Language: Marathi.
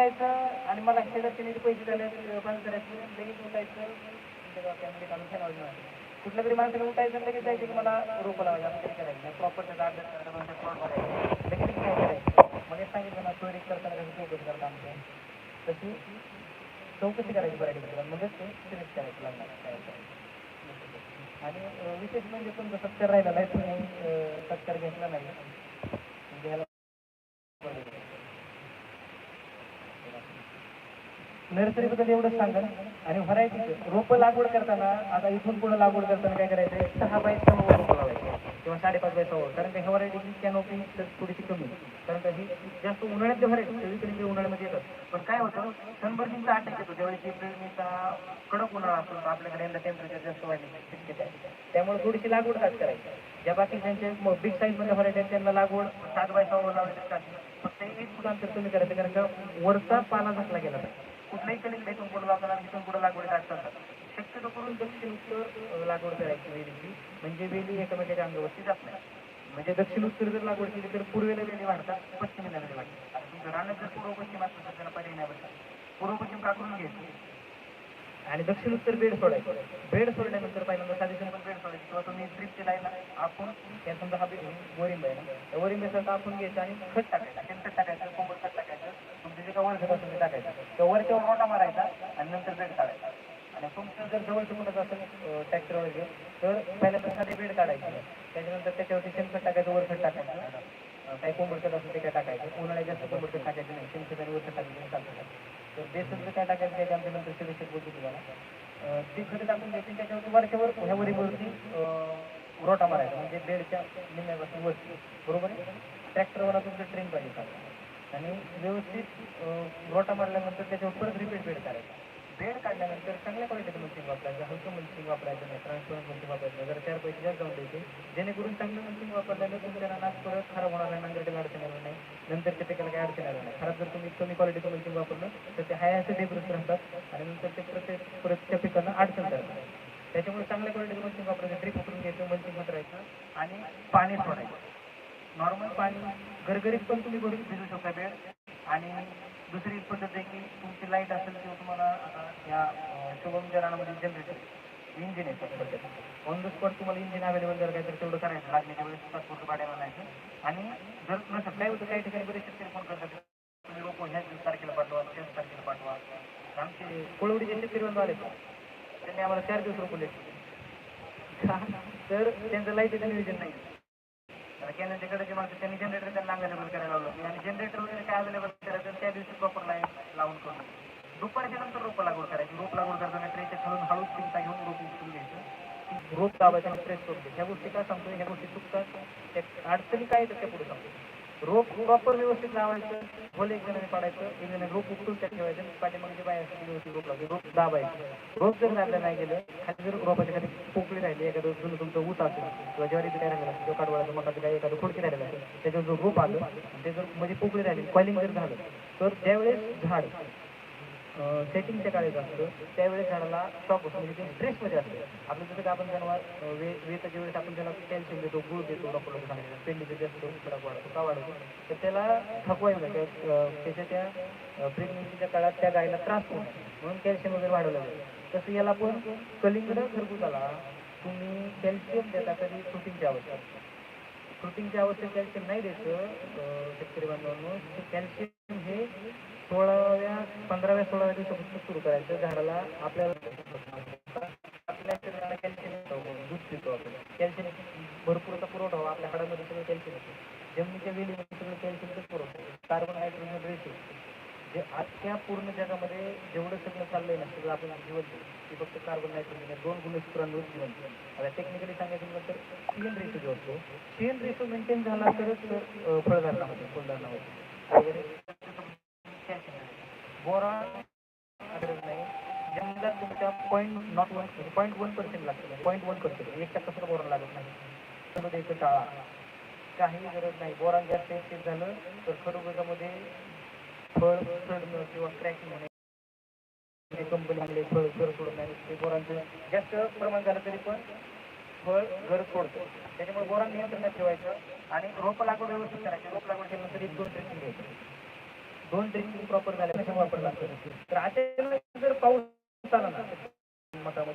उठायचं आणि मला शेजारचे नीट पैसे झाले बंद करायचं लगेच उठायचं. तुमच्या डोक्यामध्ये घालून ठेवायचं कुठल्या तरी माणसाने उठायचं लगेच जायचं की मला रोपं लावायचं असं काही करायचं. प्रॉपर त्याचा अभ्यास करायचा लगेच काय करायचं. मग हे सांगितलं ना चोरी करताना कसं चौकशी करता आमचं. तशी चौकशी करायची बऱ्यापैकी. मगच ते सिलेक्ट करायचं लागणार काय करायचं. आणि विशेष म्हणजे तुमचा सत्कार राहिला नाही तुम्ही सत्कार घेतला नाही म्हणजे ह्याला नर्सरी बद्दल एवढंच सांगा आणि व्हरायटी रोपं लागवड करताना आता इथून पुढे लागवड करताना काय करायचं सहा बाय सहा रोपं लावायचे. किंवा साडेपाच बाय सहा कारण का ह्या व्हरायटीची कॅनोपी थोडीशी कमी. कारण का ही जास्त उन्हाळ्यातल्या व्हरायटी सगळीकडे उन्हाळ्यामध्ये येतात. पण काय होतं सनबर्निंगचा अटॅक येतो ज्यावेळेस एप्रिल कडक उन्हाळा असतो आपल्याकडे यंदा टेम्परेचर जास्त वाढले त्यामुळे थोडीशी लागवड काय करायची. ज्या बाकीच्यांचे बिग साईजमध्ये व्हरायटी आहेत त्यांना लागवड सात बाय सहा लावायची चालते फक्त एक फुट कमी करायचं कारण का वरचा पाला झाकला गेला पाहिजे. कुठल्याही कलिंग इथून पुढे लावताना तिथून पुढे लागवड असतात. शक्यतो करून दक्षिण उत्तर लागवड करायची वेलीची म्हणजे वेली एकमेकाच्या अंगावरती जात नाही. म्हणजे दक्षिण उत्तर जर लागवड केली तर पूर्वेला वेली वाढतात पश्चिमेला वेली वाढतात. आता तुमचं रानात जर पूर्व पश्चिम असतं तर त्याला पर्याय नाही बसतात पूर्व पश्चिम का करून घ्यायचं? आणि दक्षिण उत्तर बेड सोडायचं. बेड सोडल्यानंतर पहिल्यांदा साधी पण बेड सोडायचं. किंवा तुम्ही ड्रिपची लाईन आपण या समजा हा वरिंब आहे ना त्या आपण घ्यायचं आणि खत टाकायचं. शेणखत टाकायचं कोंबड टाकायचं तुमचं जे काय असेल ते टाकायचं. त्या वरच्यावर मोठा मारायचा आणि नंतर बेड काढायचा. आणि तुमचं जर जवळचं कुठं असेल ट्रॅक्टर वगैरे तर पहिल्यांदा साधे बेड काढायचे. त्याच्यानंतर त्याच्यावरती शेणखत टाकायचं वरखत टाकायचं. काही कोंबडखत असेल ते काय टाकायचं. उन्हाळ्यात जास्त कोंबडखत टाकायचं नाही. शेणखत आणि वरखत टाकायचं चालतं तर बेसनचं काय टाकायचं त्याच्या आमच्या नंतर सिलेक्शन बोलतो तुम्हाला ती खतं टाकून द्यायची त्याच्यावरती वरच्यावर ह्या वरीवरती रोटा मारायचा. म्हणजे बेडच्या निम्यापासून वरती. बरोबर आहे? ट्रॅक्टरवाला तुमचं ट्रेन पाहिजे. चालतं आणि व्यवस्थित रोटा मारल्यानंतर त्याच्यावर परत रिपीट बेड करायचा. बेड काढल्यानंतर चांगल्या क्वालिटीचं मशीन वापरायचं हलकं मशीन वापरायचं नाही ट्रान्सपरंट मशीन वापरायचं नाही. चार पैसे जास्त जाऊन द्यायचे जेणेकरून चांगलं मशीन वापरल्यानं तुमच्या रानात परत खराब होणार नाही नांगरटीला अडचण येणार नाही. नंतर ते पिकाला काही अडचण येणार नाही. खराब जर तुम्ही कमी क्वालिटीचं मशीन वापरलं तर ते हाय असे राहतात आणि नंतर ते प्रत्येक परत त्या पिकांना अडचण करतात. त्याच्यामुळे चांगल्या क्वालिटीचं मशीन वापरायचं ड्रिप उकरून घ्यायचं मशीन उतरायचं आणि पाणी सोडायचं. नॉर्मल पाणी घरघरीत पण तुम्ही भरून भिजू शकता बेड आणि दुसरी पद्धत आहे की तुमची लाइट असेल किंवा तुम्हाला या शुभम जनामध्ये जनरेटर इंजिन आहे सध्या ऑन द स्पॉट तुम्हाला इंजिन अवेलेबल जर काय तर तेवढं करायचं लागण्याच्या वेळेस तात्पुरतं भाड्याला नाही आणि जर नसेल काय होतं काही ठिकाणी बरेच शेतकरी फोन करतात. तुम्ही लोक ह्याच तारखेला पाठवा त्याच तारखेला पाठवा. आमचे कोळवडीचे शेतकरी बंधू आले त्यांनी आम्हाला चार दिवस रोखले तर त्यांचं लाईटीचं नियोजन नाही. आता कॅनलच्याकडे जे माणसं त्यांनी जनरेटर त्यांना अवेलेबल करायला लावलं. आणि जनरेटर वगैरे काय अवेलेबल करायचं त्या दिवशी प्रॉपर लाईन लावून करून. दुपारच्या नंतर रोप लागवड करायची. रोप लागवड करताना ट्रेच्या खालून हळूच चिंता घेऊन रोप उचलून घ्यायचं. रोप दाबायचं आणि प्रेस करून घ्यायचं. ह्या गोष्टी काय सांगतो ह्या गोष्टी चुकतात. त्या अडचणी काय येतात त्या पुढे सांगतो रोप प्रॉपर व्यवस्थित लावायचं. होल एक जणांनी पाडायचं. एक जणांनी रोप उठून त्या ठेवायचं. आणि पाठीमागे जे बाहेर व्यवस्थित रोप लावायचं. रोप दाबायचं. रोप जर दाबलं नाही गेलं खाली जर रोपाच्या खाली पोकळी राहिली एखादं जुनं तुमचं ऊस असेल किंवा ज्वारीचं काय राहिलं असेल किंवा कडवाळाचं मकाचं काय एखादं खोडकी राहिलेलं असेल त्याच्यावर जो रोप आलं ते जर म्हणजे पोकळी राहिली कॉलिंग जर झालं तर त्यावेळेस झाड सेटिंगच्या काळेत असतं. त्यावेळेस झाडाला शॉक होतो. म्हणजे ते स्ट्रेसमध्ये असतं. आपलं जसं की आपण जनावर वे वेताच्या वेळेस आपण त्याला कॅल्शियम देतो गुळ देतो डॉक्टर सांगितलं पेंडीचं जास्त फरक वाढतो का वाढतो तर त्याला थकवा येऊ नये त्याच्या त्या प्रेग्नेन्सीच्या काळात त्या गायीला त्रास होऊ म्हणून कॅल्शियम वगैरे वाढवलं जातं. तसं याला पण कलिंगड खरबुजाला तुम्ही कॅल्शियम देता कधी प्रोटीनची आवश्यक. प्रोटीनची आवश्यक कॅल्शियम नाही द्यायचं शेतकरी बांधवांनो. कॅल्शियम हे सोळाव्या पंधराव्या सोळाव्या दिवसापासून सुरू करायचं. झाडाला आपल्याला आपल्या शरीराला कॅल्शियम दूध पितो आपण. कॅल्शियम भरपूरचा पुरवठा व्हावा. आपल्या हाडामध्ये सगळं कॅल्शियम येतं जमिनीच्या वेलीमध्ये सगळं पुरवठा कार्बन हायड्रोजन रेशो जे आजच्या पूर्ण जगामध्ये जेवढं सगळं चाललंय ना सगळं आपण जीवन ते फक्त कार्बन नायट्रोजन दोन गुणसूत्रांवर जीवन आता टेक्निकली सांगायचं म्हटलं तर सीएन रेशो जो असतो सीएन रेशो मेंटेन झाला तरच अं, फळधारणा होते फुलधारणा होते बोरा गरज नाही. जंगलात तुमच्या point nought one point one percent लागतं पॉईंट वन पर्सेंट एक टक्का सुद्धा बोरा लागत नाही. सगळं द्यायचं टाळा. काही गरज नाही. बोरान जास्त एक्सेस झालं तर खरबुजामध्ये फळ सडणं किंवा क्रॅकिंग होणे. कंपनीमध्ये फळ घर सोडत ते बोरांचं जास्त प्रमाण झालं तरी पण फळ घर सोडतं. त्याच्यामुळे बोरान नियंत्रणात ठेवायचं आणि रोप लागवड व्यवस्थित करायची. रोप लागवड केल्यानंतर एक दोन ड्रेसिंग घ्यायचं. दोन ड्रेसिंग प्रॉपर झाले त्याच्यामुळे वापरला तर अचानक जर पाऊस आला ना मतामध्ये